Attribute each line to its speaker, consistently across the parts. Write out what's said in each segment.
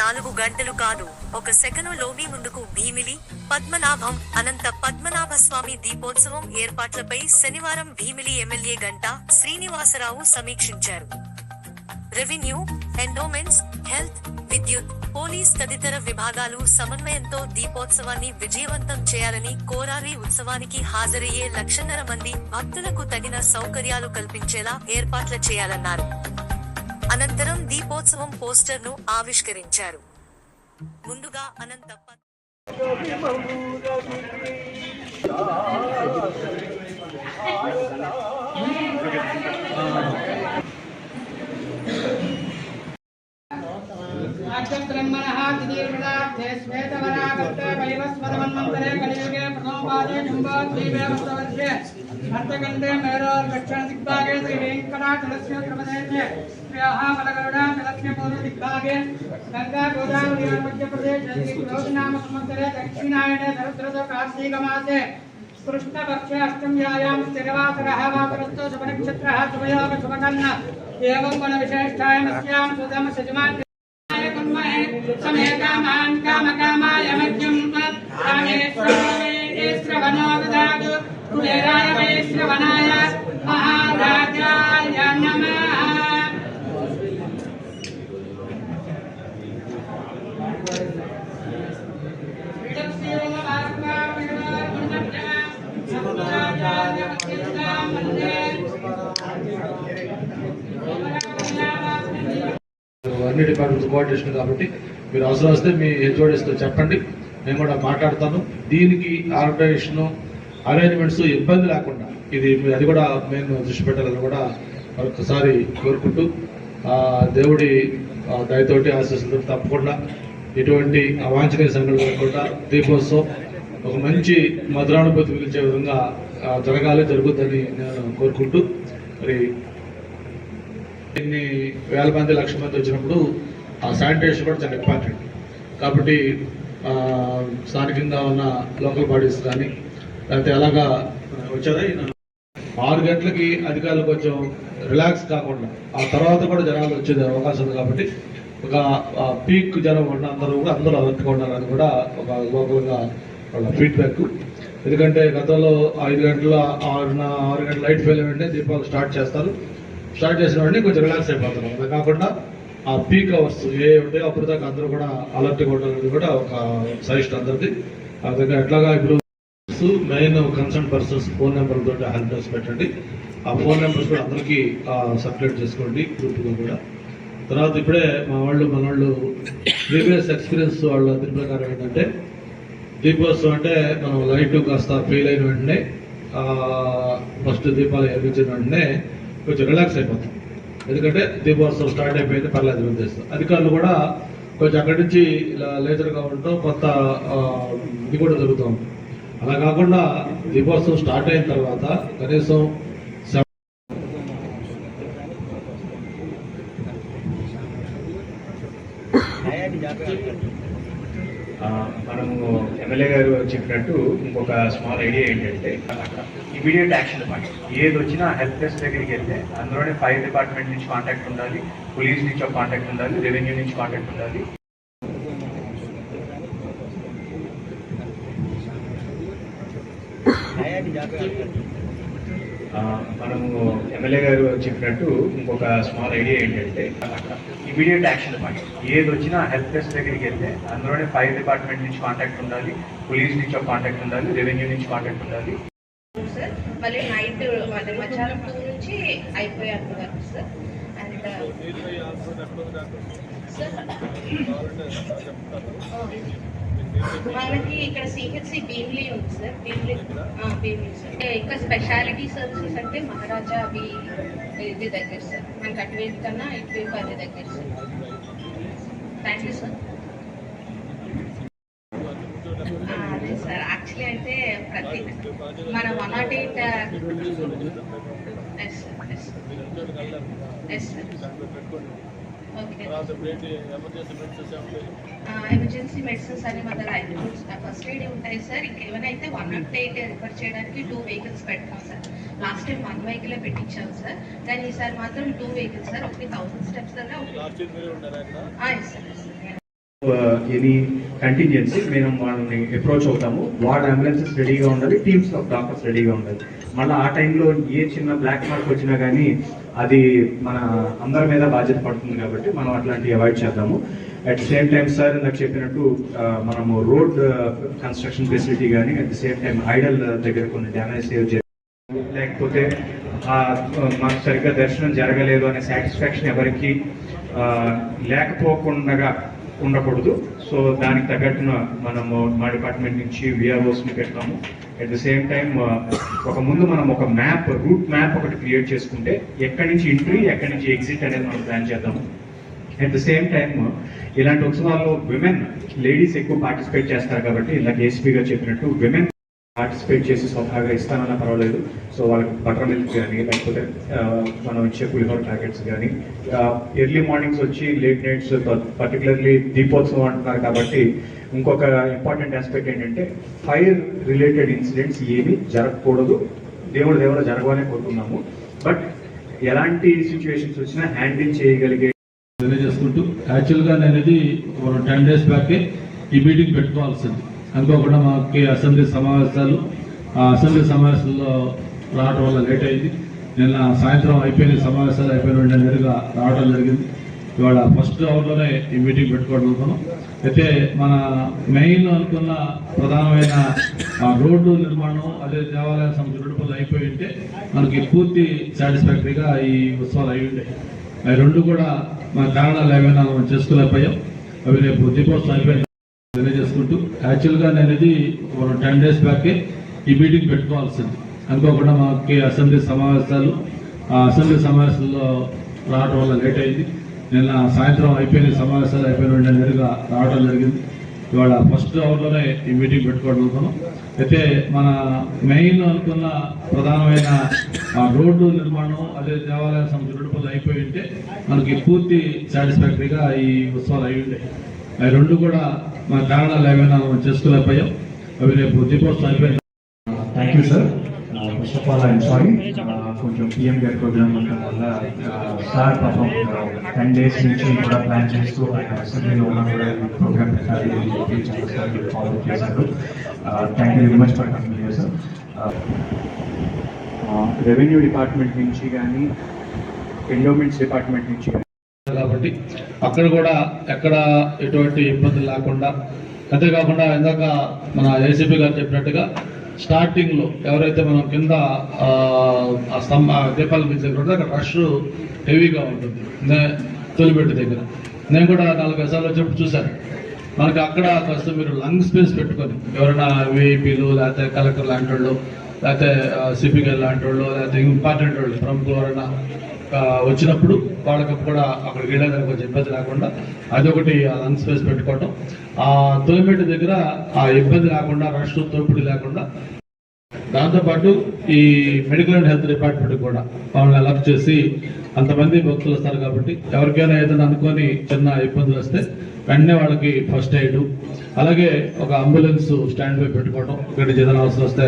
Speaker 1: నాలుగు గంటలు కాదు. ఒక సెకను మీ ముందుకు భీమిలి పద్మనాభం అనంత పద్మనాభ స్వామి దీపోత్సవం ఏర్పాట్లపై శనివారం భీమిలి ఎమ్మెల్యే గంటా శ్రీనివాసరావు సమీక్షించారు. రెవెన్యూ ఎండోమెంట్స్ హెల్త్ విద్యుత్ పోలీస్ తదితర విభాగాలు సమన్వయంతో దీపోత్సవాన్ని విజయవంతం చేయాలని కోరారి ఉత్సవానికి హాజరయ్యే లక్షన్నర మంది భక్తులకు తగిన సౌకర్యాలు కల్పించేలా ఏర్పాట్లు చేయాలన్నారు. అనంతరం దీపోత్సవం పోస్టర్ను ఆవిష్కరించారు ముందుగా అనంత పద్మ-
Speaker 2: ब्रह्मणः दिदीर्घदाब्धे हस्तगंधे मेरो दक्षिण दिग्भागे श्रीवेंकटा वेंकटाचलस्य प्रपदे च श्रीयाहामलगरुडा जलस्य पूर्व दिग्भागे गंगा गोदावरी मध्य प्रदेश श्री प्रभुनाम संवत्सरे दक्षिणायणे धरद्रद कार्तिकमासे कृष्णपक्षे अष्टम्यायां स्थिरवासरः वा परस्तो शुभनक्षत्रः, शुभयोग शुभकर्ण एवं गुणविशेष्ठायामस्यां सुदं सजमान समे कामान् कामकामाय मज्जुं त्वमेश्वरो वेदेश्वरवनो ददातु।
Speaker 3: అన్ని డిపార్ట్మెంట్స్ కోఆర్డినేషన్ కాబట్టి మీరు అవసరం వస్తే మీ హెచ్ఓడిస్తో చెప్పండి. నేను కూడా మాట్లాడతాను దీనికి ఆర్గనైజేషను అరేంజ్మెంట్స్ ఇబ్బంది లేకుండా ఇది అది కూడా మేము దృష్టి పెట్టాలని కూడా మరొకసారి కోరుకుంటూ దేవుడి దయతోటి ఆశీస్సులతో తప్పకుండా ఎటువంటి అవాంఛనీయ సంఘటన లేకుండా దీపోత్సవం ఒక మంచి మధురానుభూతి మిగిల్చే విధంగా జరగాలి జరుగుద్దని నేను కోరుకుంటూ మరి ఇన్ని వేల మంది లక్ష మంది వచ్చినప్పుడు ఆ శానిటేషన్ కూడా చాలా ఇంపార్టెంట్. కాబట్టి స్థానికంగా ఉన్న లోకల్ బాడీస్ కానీ లేకపోతే అలాగా వచ్చారా ఆరు గంటలకి అధికారులు కొంచెం రిలాక్స్ కాకుండా ఆ తర్వాత కూడా జనాలు వచ్చే అవకాశం ఉంది కాబట్టి ఒక పీక్ జనం ఉన్న అందరూ కూడా అందరూ అలర్ట్గా ఉండాలని కూడా ఒక లోకల్గా వాళ్ళ ఫీడ్బ్యాక్ ఎందుకంటే గతంలో ఐదు గంటల ఆరు ఆరు గంటల లైట్ ఫెయిల్ వెంటనే దీపాలు స్టార్ట్ చేస్తారు. స్టార్ట్ చేసిన వెంటనే కొంచెం రిలాక్స్ అయిపోతారు. అలా కాకుండా ఆ పీక్ అవర్స్ ఏ ఉంటాయో అప్పుడు దాకా అందరూ కూడా అలర్ట్గా ఉండాలనేది కూడా ఒక సజెషన్ అందరిది. ఆ విధంగా ఎట్లాగా ఇప్పుడు main concern persons phone number తోటి హెల్ప్ డెస్క్ పెట్టండి. ఆ ఫోన్ నెంబర్స్ కూడా అందరికీ సర్క్యులేట్ చేసుకోండి గ్రూప్గా కూడా. తర్వాత ఇప్పుడే మా వాళ్ళు మన వాళ్ళు ప్రీవియస్ ఎక్స్పీరియన్స్ వాళ్ళ దీని ప్రకారం ఏంటంటే దీపోత్సవం అంటే మనం లైట్ కాస్త ఫెయిల్ అయిన వెంటనే ఫస్ట్ దీపాలు ఎరిగించిన వెంటనే కొంచెం రిలాక్స్ అయిపోతాం. ఎందుకంటే దీపోత్సవం స్టార్ట్ అయిపోయింది పర్లేదు ఉద్దేశం అధికారులు కూడా కొంచెం అక్కడి నుంచి ఇలా లేజర్గా ఉండటం కొత్త ఇది కూడా జరుగుతూ ఉంటుంది. అలా కాకుండా దీపోత్సవం స్టార్ట్ అయిన తర్వాత కనీసం
Speaker 4: మనము ఎమ్మెల్యే గారు చెప్పినట్టు ఇంకొక స్మాల్ ఐడియా ఏంటంటే ఇమీడియట్ యాక్షన్ అనమాట ఏది వచ్చినా హెల్ప్ డెస్క్ దగ్గరికి వెళ్తే అందులోనే ఫైర్ డిపార్ట్మెంట్ నుంచి కాంటాక్ట్ ఉండాలి పోలీస్ నుంచి ఒక కాంటాక్ట్ ఉండాలి రెవెన్యూ నుంచి కాంటాక్ట్ ఉండాలి ఆ, మనము ఎమ్మెల్యే గారు చెప్పినట్టు ఇంకొక స్మాల్ ఐడియా ఏంటంటే ఇమీడియట్ యాక్షన్ పాయింట్ ఏది వచ్చినా హెల్ప్ డెస్క్ దగ్గరికి వెళ్తే అందులోనే ఫైర్ డిపార్ట్మెంట్ నుంచి కాంటాక్ట్ ఉండాలి పోలీస్ నుంచి ఒక కాంటాక్ట్ ఉండాలి రెవెన్యూ నుంచి కాంటాక్ట్ ఉండాలి.
Speaker 5: సార్ మళ్ళీ నైట్ మళ్ళీ మధ్యాహ్నం టూ నుంచి అయిపోయారు కదా సార్. అండ్ సార్ మనకి ఇక్కడ సిహెచ్సి భీమ్లీ ఉంది సార్. భీమ్లీ భీమ్లీ సార్. ఇంకా స్పెషాలిటీ సర్వీసెస్ అంటే మహారాజా అవి ఇది దగ్గర సార్. మనకి అటువైపు కన్నా ఇటువైపు అది దగ్గర సార్. థ్యాంక్ యూ సార్ అదే సార్. యాక్చువల్లీ అయితే ప్రతి మన one not eight yes sir yes yes sir okay. Emergency medicines అని మన దగ్గర ఫస్ట్ ఎయిడ్ ఉంటాయి సార్. ఇంకేమైనా అయితే వన్ నాట్ ఎయిట్ రిఫర్ చేయడానికి టూ వెహికల్స్ పెడతాం sir. Last time one vehicle పెట్టించాం sir. కానీ ఈసారి మాత్రం టూ వెహికల్స్ సార్. ఒకటి థౌసండ్ స్టెప్స్ దగ్గర సార్
Speaker 4: ఎనీ కంటింజెన్సీ uh, మేము వాళ్ళని అప్రోచ్ అవుతాము. వాళ్ళ అంబులెన్సెస్ రెడీగా ఉండాలి టీమ్స్ ఆఫ్ డాక్టర్స్ రెడీగా ఉండాలి. మళ్ళీ ఆ టైంలో ఏ చిన్న బ్లాక్ మార్క్ వచ్చినా కానీ అది మన అందరి మీద బాధ్యత పడుతుంది కాబట్టి మనం అట్లాంటివి అవాయిడ్ చేద్దాము. అట్ సేమ్ టైం సార్ ఇందాక చెప్పినట్టు మనము రోడ్ కన్స్ట్రక్షన్ ఫెసిలిటీ కానీ at the same time idol దగ్గర కొన్ని డ్యామేజ్ సేవ్ చేయాలి లేకపోతే మాకు సరిగ్గా దర్శనం జరగలేదు అనే సాటిస్ఫాక్షన్ ఎవరికి లేకపోకుండా ఉండకూడదు. సో దానికి తగ్గట్టున మనము మా డిపార్ట్మెంట్ నుంచి విఆర్ఓస్ని పెడతాము. అట్ ద సేమ్ టైం ఒక ముందు మనం ఒక మ్యాప్ రూట్ మ్యాప్ ఒకటి క్రియేట్ చేసుకుంటే ఎక్కడి నుంచి ఎంట్రీ ఎక్కడి నుంచి ఎగ్జిట్ అనేది మనం ప్లాన్ చేద్దాము. అట్ ద సేమ్ టైం ఇలాంటి ఉత్సవాల్లో విమెన్ లేడీస్ ఎక్కువ పార్టిసిపేట్ చేస్తారు కాబట్టి ఇలా ఏసీపీగా చెప్పినట్టు విమెన్ పార్టిసిపేట్ చేసి స్వతహాగా ఇస్తానన్నా పర్వాలేదు. సో వాళ్ళకి బటర్ మిల్క్ కానీ లేకపోతే మనం ఇచ్చే పులిహోర ప్యాకెట్స్ కానీ ఎర్లీ మార్నింగ్స్ వచ్చి లేట్ నైట్స్ పర్టికులర్లీ దీపోత్సవం అంటున్నారు కాబట్టి ఇంకొక ఇంపార్టెంట్ ఆస్పెక్ట్ ఏంటంటే ఫైర్ రిలేటెడ్ ఇన్సిడెంట్స్ ఏమీ జరగకూడదు. దేవుడు దేవుడు జరగాలని కోరుకున్నాము బట్ ఎలాంటి సిచ్యువేషన్స్ వచ్చినా హ్యాండిల్ చేయగలిగే
Speaker 3: తెలియజేసుకుంటూ యాక్చువల్గా నేను ఇది టెన్ డేస్ బ్యాకే ఈ మీటింగ్ పెట్టుకోవాల్సింది. అనుకోకుండా మాకు అసెంబ్లీ సమావేశాలు ఆ అసెంబ్లీ సమావేశాల్లో రావడం వల్ల లేట్ అయింది. నిన్న సాయంత్రం అయిపోయిన సమావేశాలు అయిపోయిన వెంటనే నేరుగా రావడం జరిగింది. ఇవాళ ఫస్ట్ అవర్లోనే ఈ మీటింగ్ పెట్టుకోవడం అనుకున్నాం. అయితే మన మెయిన్ అనుకున్న ప్రధానమైన ఆ రోడ్డు నిర్మాణం అదే దేవాలయ సంబంధించిన రెండు పనులు అయిపోయి ఉంటే మనకి పూర్తి సాటిస్ఫాక్టరీగా ఈ ఉత్సవాలు అయి ఉండే. అవి రెండు కూడా మన కారణాలు ఏమైనా మనం చేసుకోలేకపోయాం. అవి రేపు దీపోత్సవం అయిపోయిన తెలియజేసుకుంటూ యాక్చువల్గా నేను ఇది ఒక టెన్ డేస్ బ్యాకే ఈ మీటింగ్ పెట్టుకోవాల్సింది. అనుకోకుండా మాకు అసెంబ్లీ సమావేశాలు ఆ అసెంబ్లీ సమావేశాల్లో రావడం వల్ల లేట్ అయింది. నిన్న సాయంత్రం అయిపోయిన సమావేశాలు అయిపోయిన వెంటనే నేరుగా రావడం జరిగింది. ఇవాళ ఫస్ట్ అవర్లోనే ఈ మీటింగ్ పెట్టుకోవడం అనుకున్నాం. అయితే మన మెయిన్ అనుకున్న ప్రధానమైన రోడ్డు నిర్మాణం అదే దేవాలయ సంబంధించిన రెండు పనులు అయిపోయి ఉంటే మనకి పూర్తి సాటిస్ఫాక్టరీగా ఈ ఉత్సవాలు అయి ఉంటాయి అవి రెండు కూడా మా కారణాలు ఏమైనా మనం చేసుకోలేకపోయాం అవి రేపు దీపోత్సవం అయిపోయిన
Speaker 4: thank you sir first of all I'm sorry కొంచెం పిఎం గారి ప్రోగ్రామ్ ఉండడం వల్ల సార్ పాపం టెన్ డేస్ నుంచి కూడా ప్లాన్ చేస్తూ ఆయన అసెంబ్లీలో ఉన్న కూడా ప్రోగ్రామ్ పెట్టాలి అని చెప్పి ఫాలో చేశారు. Thank you very much for coming sir revenue department నుంచి కానీ ఎండోమెంట్స్ డిపార్ట్మెంట్ నుంచి కానీ
Speaker 3: కాబట్టి అక్కడ కూడా ఎక్కడ ఎటువంటి ఇబ్బందులు లేకుండా అంతేకాకుండా ఇందాక మన ఏసీపీ గారు చెప్పినట్టుగా స్టార్టింగ్లో ఎవరైతే మనం కింద ఆ, స్తంభ దీపాల మీద దగ్గర ఉంటుందో అక్కడ రష్ హెవీగా ఉంటుంది. నే- తొలిపెట్టు దగ్గర. నేను కూడా నాలుగు సార్లు వచ్చినప్పుడు చూశాను. మనకి అక్కడ కాస్త మీరు లంగ్ స్పేస్ పెట్టుకొని ఎవరైనా విఐపీలు లేకపోతే కలెక్టర్ లాంటి వాళ్ళు లేకపోతే సిపిఎల్ లాంటి వాళ్ళు లేకపోతే ఇంపార్టెంట్ వాళ్ళు ప్రముఖులు ఎవరైనా వచ్చినప్పుడు వాళ్ళకి కూడా అక్కడికి వెళ్ళేదానికి కొంచెం ఇబ్బంది రాకుండా అదొకటి లంగ్ స్పేస్ పెట్టుకోవటం. ఆ తొలిమెట్టు దగ్గర ఆ ఇబ్బంది లేకుండా రష్ తోపిడి లేకుండా దాంతోపాటు ఈ మెడికల్ అండ్ హెల్త్ డిపార్ట్మెంట్ కూడా వాళ్ళని అలర్ట్ చేసి అంతమంది భక్తులు వస్తారు కాబట్టి ఎవరికైనా ఏదైనా అనుకొని చిన్న ఇబ్బందులు వస్తే వెంటనే వాళ్ళకి ఫస్ట్ ఎయిడ్ అలాగే ఒక అంబులెన్స్ స్టాండ్ బై పెట్టుకోవడం ఇక్కడ ఏదైనా అవసరం వస్తే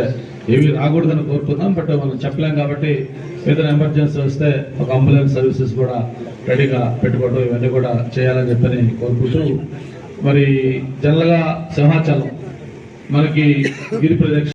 Speaker 3: ఏవి రాకూడదని కోరుకుందాం బట్ మనం చెప్పలేం కాబట్టి ఏదైనా ఎమర్జెన్సీ వస్తే ఒక అంబులెన్స్ సర్వీసెస్ కూడా రెడీగా పెట్టుకోవడం ఇవన్నీ కూడా చేయాలని చెప్పని కోరుకుంటూ మరి జనరల్గా సింహాచలం మనకి గిరి ప్రదక్షిణ